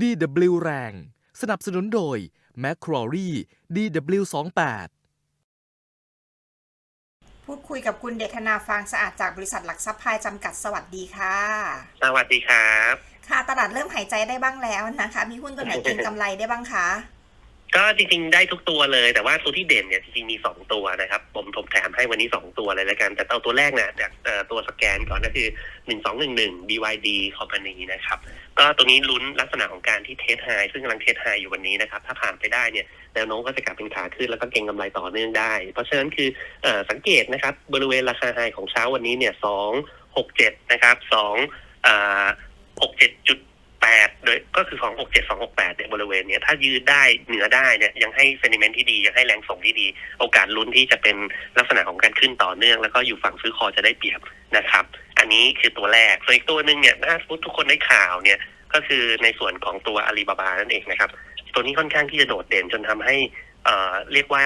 DW แรง สนับสนุนโดย m c q u a r i DW28 พูดคุยกับคุณเดชนาฟางสะอาดจากบริษัทหลักทรัพย์พายจำกัดสวัสดีค่ะ สวัสดีครับ ค่ะ ตลาดเริ่มหายใจได้บ้างแล้วนะคะ มีหุ้นตัวไหนเก็งกำไรได้บ้างคะ ก็จริงๆได้ทุกตัวเลย แต่ว่าตัวที่เด่นเนี่ยจริงๆมีสองตัวนะครับ ผมผมแถมให้วันนี้สองตัวเลยแล้วกัน แต่เอาตัวแรกเนี่ยจากตัวสแกนก่อนก็คือหนึ่งสองหนึ่งหนึ่ง BYD Company นะครับ ก็ตัวนี้ลุ้นลักษณะของการที่เทสไฮซึ่งกำลังเทสไฮอยู่วันนี้นะครับ ถ้าผ่านไปได้เนี่ยแนวโน้มก็จะกลับเป็นขาขึ้นแล้วก็เก็งกำไรต่อเนื่องได้ เพราะฉะนั้นคืออสังเกตนะครับบริเวณราคาไฮของเช้าวันนี้เนี่ยสองหกเจ็ดนะครับสองหกเจ็ดจุด คือของหกเจ็ดสองหกแปดเนี่ยบริเวณเนี้ยถ้ายืดได้เหนือได้เนี่ยยังให้เซนิเมนต์ที่ดี ยังให้แรงส่งที่ดี โอกาสลุ้นที่จะเป็นลักษณะของการขึ้นต่อเนื่อง แล้วก็อยู่ฝั่งซื้อคอจะได้เปรียบนะครับ อันนี้คือตัวแรกส่วนอีกตัวหนึ่งเนี่ยถ้าทุกคนได้ข่าวเนี่ยก็คือในส่วนของตัวอาลีบาบานั่นเองนะครับ ตัวนี้ค่อนข้างที่จะโดดเด่นจนทำให้เอ่อเรียกว่า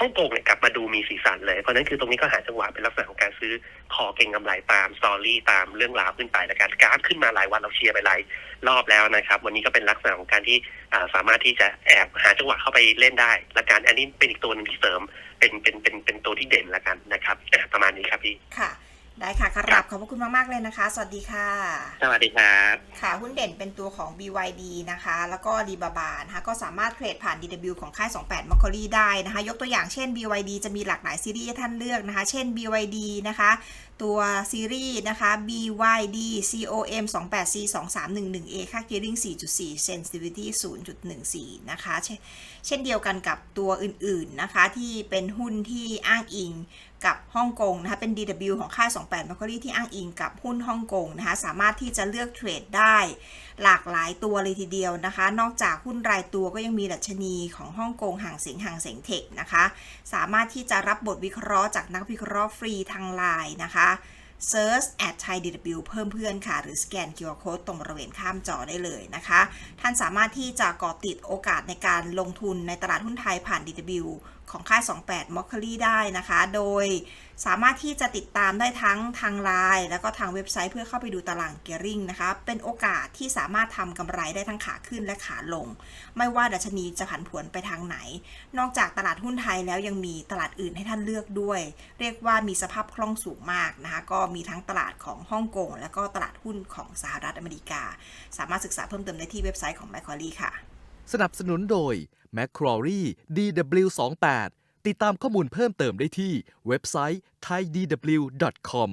ฮ่องกงเนี่ยกลับมาดูมีสีสันเลย เพราะนั้นคือตรงนี้ก็หาจังหวะเป็นลักษณะของการซื้อขอเก่งกำไรตามสตอรี่ตามเรื่องราวขึ้นไปแล้วกันกราฟขึ้นมาหลายวันเราเชียร์ไปหลายรอบแล้วนะครับ วันนี้ก็เป็นลักษณะของการที่สามารถที่จะแอบหาจังหวะเข้าไปเล่นได้ และการอันนี้เป็นอีกตัวหนึงที่เสริมเป็นเป็นเป็นเป็นตัวที่เด่นละกันนะครับประมาณนี้ครับพี่ค่ะ ได้ค่ะกราบขอบพระคุณมาก ๆ เลยนะคะ สวัสดีค่ะ สวัสดีครับ ค่ะหุ้นเด่นเป็นตัวของ BYD นะคะ แล้วก็รีบาบานะคะก็สามารถเทรดผ่าน DW ของค่าย 28 m a c q u a r i e ได้นะคะ ยกตัวอย่างเช่น BYD จะมีหลากหลายซีรีส์ให้ท่านเลือกนะคะ เช่น BYD นะคะ ตัวซีรีส์นะคะ BYD COM 28C 2311A ค่า gearing 4.4 sensitivity 0.14 นะคะ เช่นเช่นเดียวกันกับตัวอื่น ๆ นะคะ ที่เป็นหุ้นที่อ้างอิงกับฮ่องกงนะคะ เป็น DW ของค่าย 28 m a c q u a r i e ที่อ้างอิงกับหุ้นฮ่องกงนะคะ สามารถที่จะเลือกเทรดได้ หลากหลายตัวเลยทีเดียวนะคะ นอกจากหุ้นรายตัวก็ยังมีดัชนีของฮ่องกงห่างเสียงห่างเสียงเทคนะคะ สามารถที่จะรับบทวิเคราะห์จากนักวิเคราะห์ฟรีทางไลน์นะคะ Search at Thai DW เพิ่มเพื่อนค่ะ หรือสแกน QR Code ตรงบริเวณข้ามจอได้เลยนะคะ ท่านสามารถที่จะเกาะติดโอกาสในการลงทุนในตลาดหุ้นไทยผ่าน DW ของค่าย 28 m o c k e r y ได้นะคะ โดยสามารถที่จะติดตามได้ทั้งทางไลน์แล้วก็ทางเว็บไซต์เพื่อเข้าไปดูตารางเก a ริงนะคะ เป็นโอกาสที่สามารถทำกำไรได้ทั้งขาขึ้นและขาลง ไม่ว่าดัชนีจะผันผวนไปทางไหน นอกจากตลาดหุ้นไทยแล้วยังมีตลาดอื่นให้ท่านเลือกด้วย เรียกว่ามีสภาพคล่องสูงมากนะคะ ก็มีทั้งตลาดของฮ่องกงและก็ตลาดหุ้นของสหรัฐอเมริกา สามารถศึกษาเพิ่มเติมได้ที่เว็บไซต์ของ m c q u a r i e ค่ะ สนับสนุนโดย m c q u a r i DW28 ติดตามข้อมูลเพิ่มเติมได้ที่เว็บไซต์ thaidw.com